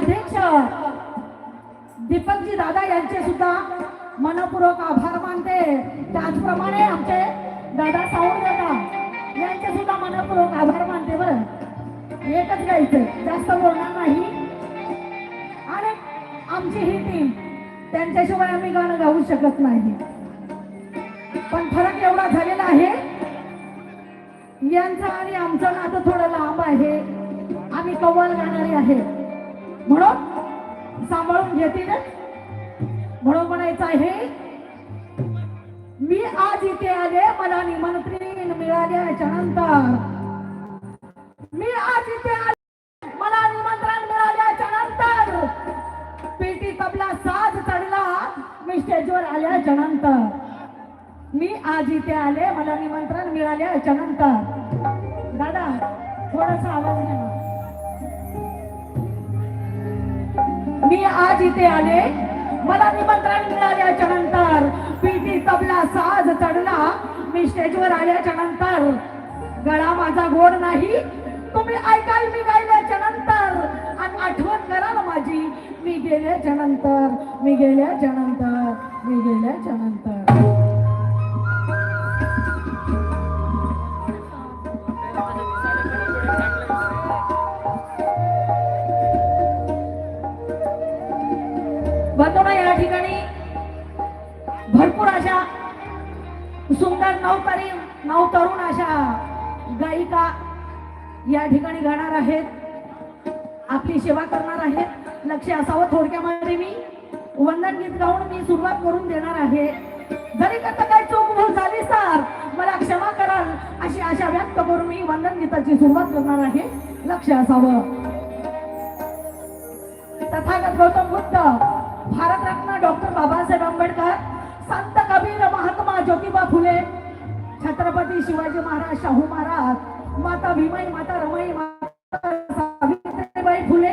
अध्यक्ष दीपकजी दादा यांचे सुद्धा मनपूर्वक आभार मानते. त्याचप्रमाणे आमचे दादा सावंत दादा यांचे सुद्धा मनपूर्वक आभार मानते बरं. एकच गायचं जास्त बोलणार नाही. आणि आमची ही टीम त्यांच्याशिवाय आम्ही गाणं गाऊ शकत नाही. पण फरक एवढा झालेला आहे यांचं आणि आमचं नातं थोडं लांब आहे. आम्ही कव्वाल गाणारे आहे. म्हणून सांभाळून घेतीलच म्हणून म्हणायचं आहे मी आज इथे आले मला निमंत्रण मिळाल्याच्या नंतर. मी आज इथे आले मला निमंत्रण मिळाल्याच्या नंतर. पेटी तबला साज चढला मी स्टेजवर आल्याच्यानंतर. मी आज इथे आले मला निमंत्रण मिळाल्याच्या नंतर. दादा थोडासा आवाज घ्या मी आज इथे आले. मला निमंत्रण मिळाल्याच्या नंतर पीटी तबला साज चढला. मी स्टेजवर आल्याच्यानंतर गळा माझा गोड नाही. तुम्ही ऐकाल मी गायल्याच्या नंतर. आणि आठवण कराल माझी. मी गेल्याच्यानंतर मी गेल्याच्यानंतर मी गेल्याच्यानंतर. बंधुना या ठिकाणी भरपूर अशा सुंदर नवतरी नवतरुण अशा गायिका या ठिकाणी गाणार आहेत. आपली सेवा करणार आहेत. लक्ष असावं थोडक्यामध्ये मी. वंदन गीत गाऊन मी सुरुवात करून देणार आहे. जरी करता काही चूक भूल झाली सर मला क्षमा कराल अशी आशा व्यक्त करून मी वंदन गीताची सुरुवात करणार आहे. लक्ष असावं. तथागत गौतम बुद्ध भारतरत्न डॉक्टर बाबासाहेब आंबेडकर संत कबीर महात्मा ज्योतिबा फुले छत्रपती शिवाजी महाराज शाहू महाराज माता भीमाई माता रमाई माता सावित्रीबाई फुले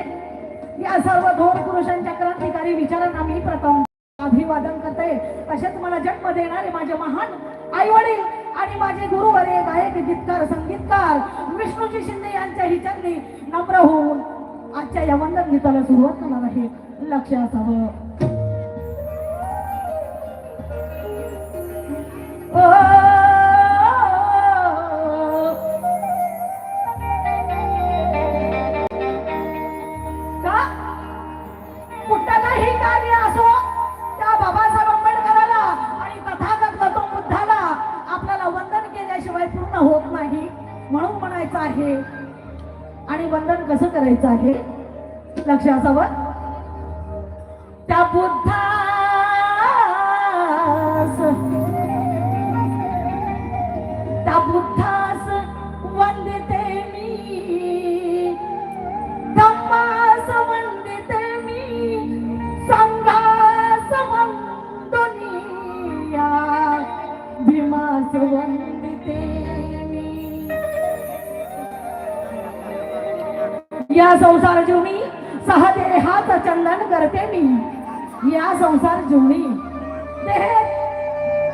या सर्व दोन पुरुषांच्या क्रांतिकारी विचारांना मी प्रथम अभिवादन करते. तसेच मला जन्म देणारे माझे महान आई वडील आणि माझे गुरुवरे गायक गीतकार संगीतकार विष्णूजी शिंदे यांच्या हिच्यांनी नम्र होऊन आजच्या या वंदन गीताला सुरुवात करणार आहे. लक्ष असावं का? कुठलाही कार्य असो त्या बाबासाहेब आंबेडकराला आणि तथागत गौतम बुद्धाला आपल्याला वंदन केल्याशिवाय पूर्ण होत नाही म्हणून म्हणायचं आहे. आणि वंदन कसं करायचं आहे? लक्ष असावं बुद्धास. त्या बुद्धास वंदिते मी. धम्मास वंदिते मी. संघास वंदनीया. भीमास वंदिते मी. या संसार जीवनी सहदेहात चंदन करते मी. या संसार जुनी देह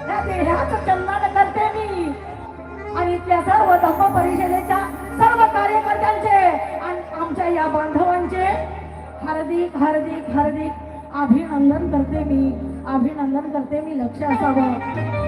या देहाचं चंदन करते मी. आणि इथल्या सर्व धम्म परिषदेच्या सर्व कार्यकर्त्यांचे आणि आमच्या या बांधवांचे हार्दिक हार्दिक हार्दिक अभिनंदन करते मी. अभिनंदन करते मी लक्ष असावं.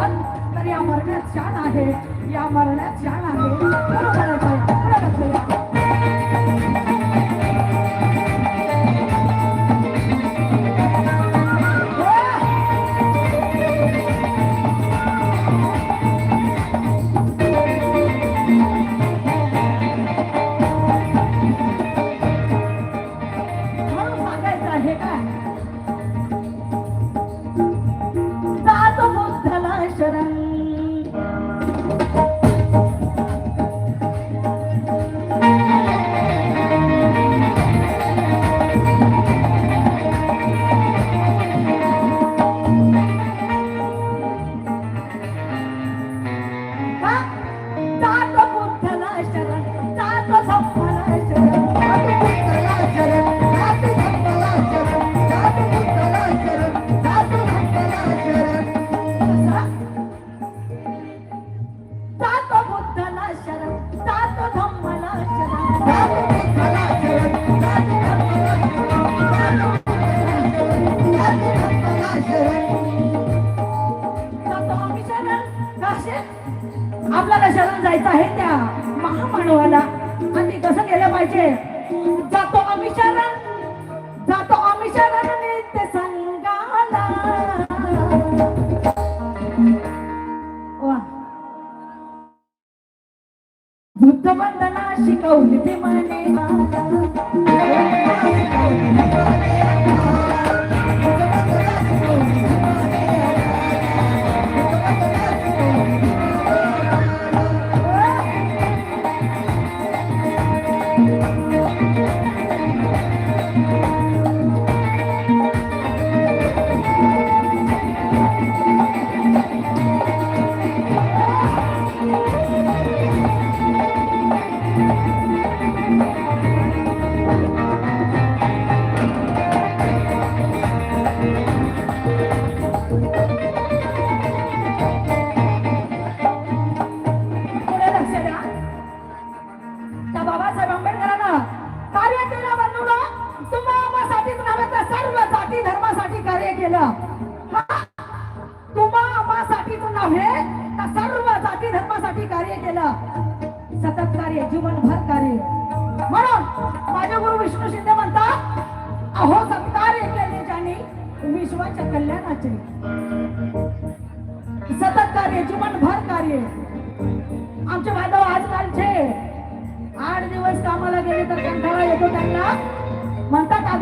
कारण तर या मरण्यात छान आहे. या मरण्यात छान आहे बरोबर आहे. Thank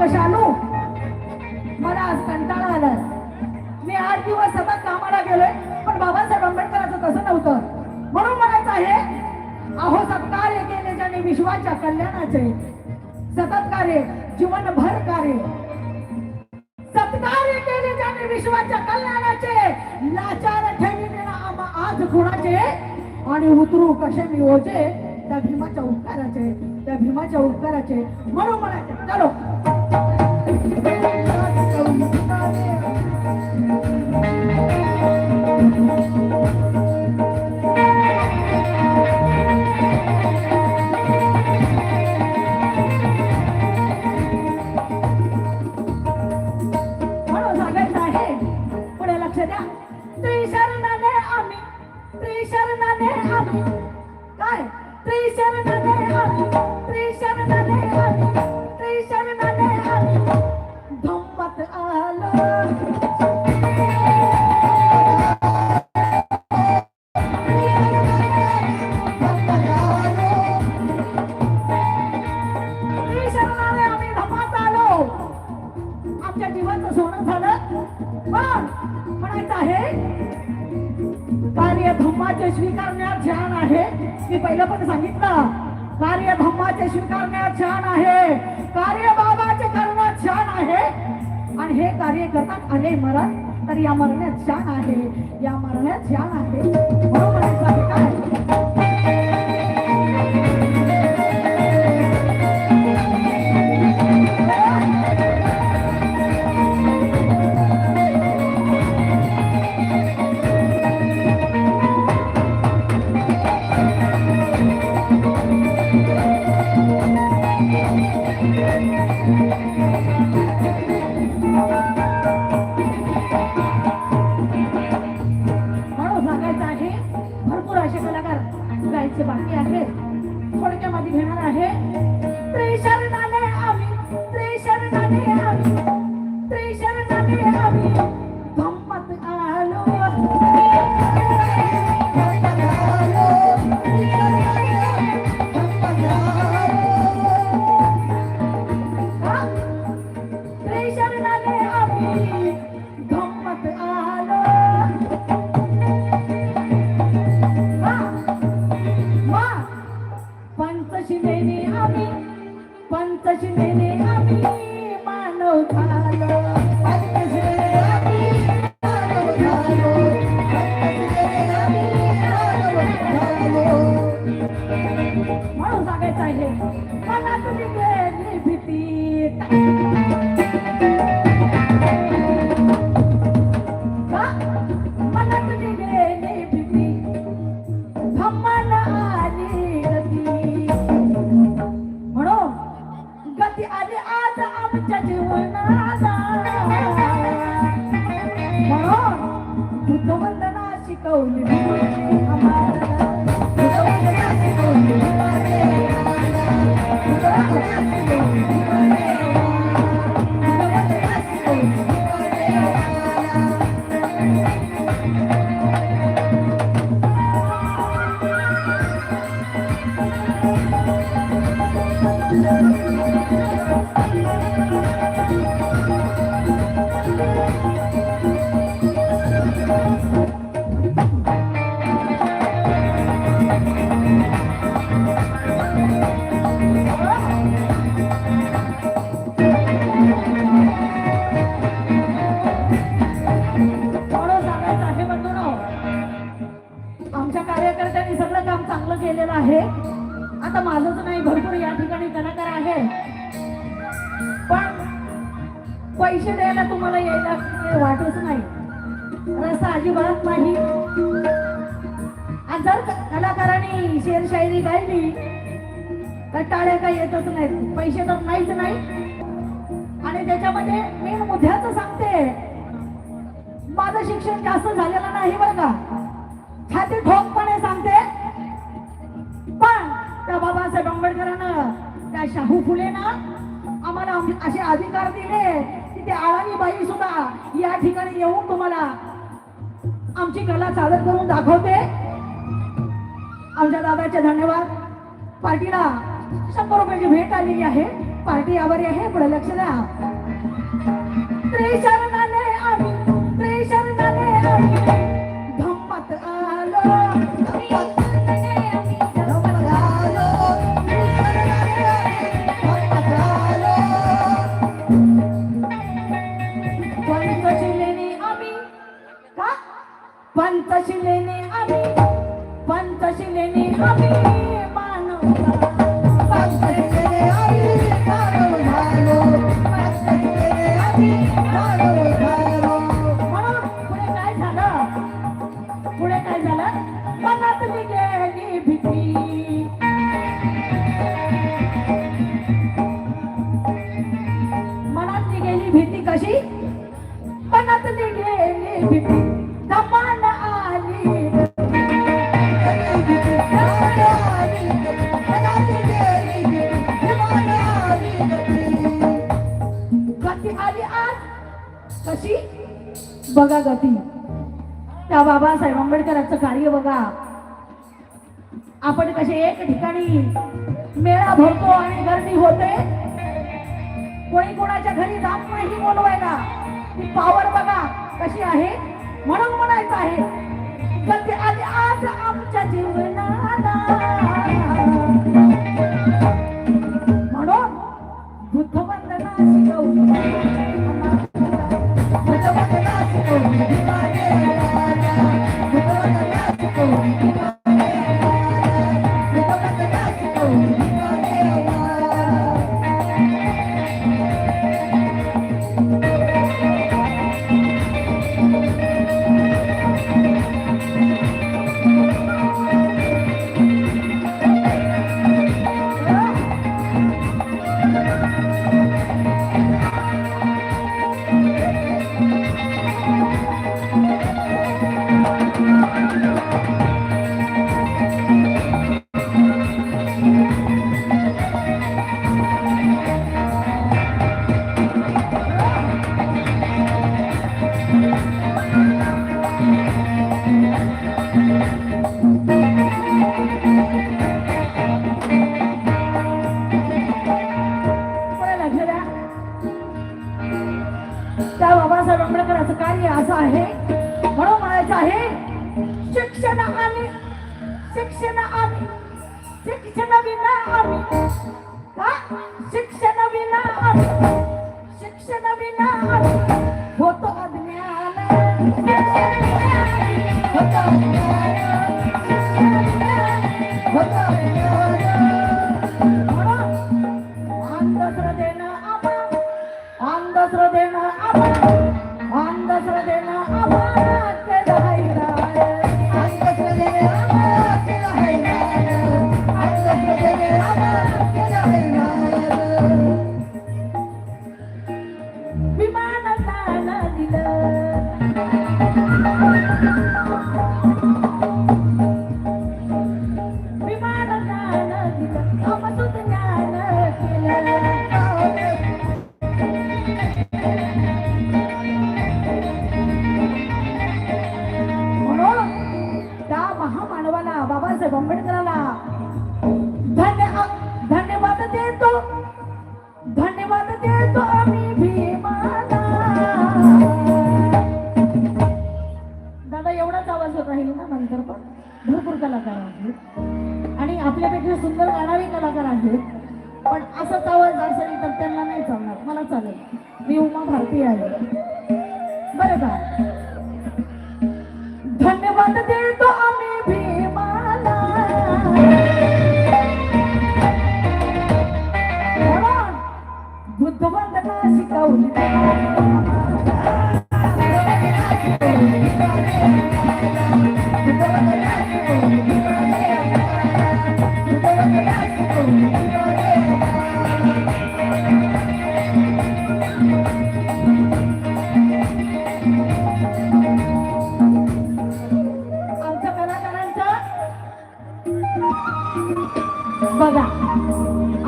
अगं मला आज कंटाळा आलास मी आठ दिवस सतत कामाला गेलोय पण बाबासाहेब आंबेडकरांचं तसं नव्हतं. म्हणून म्हणायचं आहे अहो सत्कार केले ज्याने विश्वाच्या कल्याणाचे. सतत कार्य जीवनभर कार्य. सत्कार केले ज्याने विश्वाच्या कल्याणाचे. लाचार ठेवी आज कुणाचे? आणि उतरू कसे मी ओझे त्या भीमाच्या उपकाराचे त्या भीमाच्या उपकाराचे. म्हणून म्हणायचे चलो. Amada. त्याच्यामध्ये मी मुद्द्याचं सांगते. माझं शिक्षण जास्त झालेलं नाही बरं का? छाती ठोकपणे सांगते. पण त्या बाबासाहेब आंबेडकरांना त्या शाहू फुलेनं आम्हाला आम- असे अधिकार दिले की ते आळाणी बाई सुद्धा या ठिकाणी येऊन तुम्हाला आमची कला सादर करून दाखवते. आमच्या दादाचे धन्यवाद. पार्टीला शंभर रुपयाची भेट आलेली आहे. पार्टी आभारी आहे. पुढे लक्ष द्या. ಬೇಜಾರನ್ನ बघा गती त्या बाबासाहेब आंबेडकरांचं कार्य बघा. आपण कसे एक ठिकाणी मेळा भरतो आणि गर्दी होते. कोणी कोणाच्या घरी जात नाही बोलवायला. ती पावर बघा कशी आहे. म्हणून म्हणायचं आहे. गती आली आज आमच्या जीवनाला. धन्यवाद देतो आम्ही भीमाला म्हणून बुद्ध वंदना बघा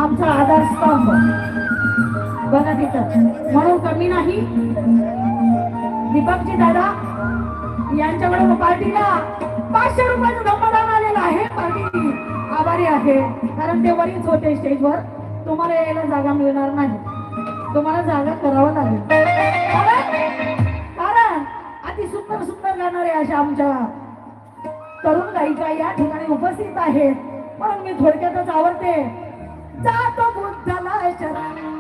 आमचा आधारस्तंभ बघा तिथं. म्हणून कमी नाही. दीपकजी दादा यांच्याकडे पार्टीला पाचशे रुपयाचं धम्मदान आलेलं आहे. पार्टी आभारी आहे. कारण ते वरीच होते स्टेजवर. तुम्हाला यायला जागा मिळणार नाही. तुम्हाला जागा करावं लागेल. कारण अति सुंदर सुंदर गाणारे अशा आमच्या तरुण गायिका या ठिकाणी उपस्थित आहेत. म्हणून मी थोडक्यातच आवडते. जातो बुद्धाला शरण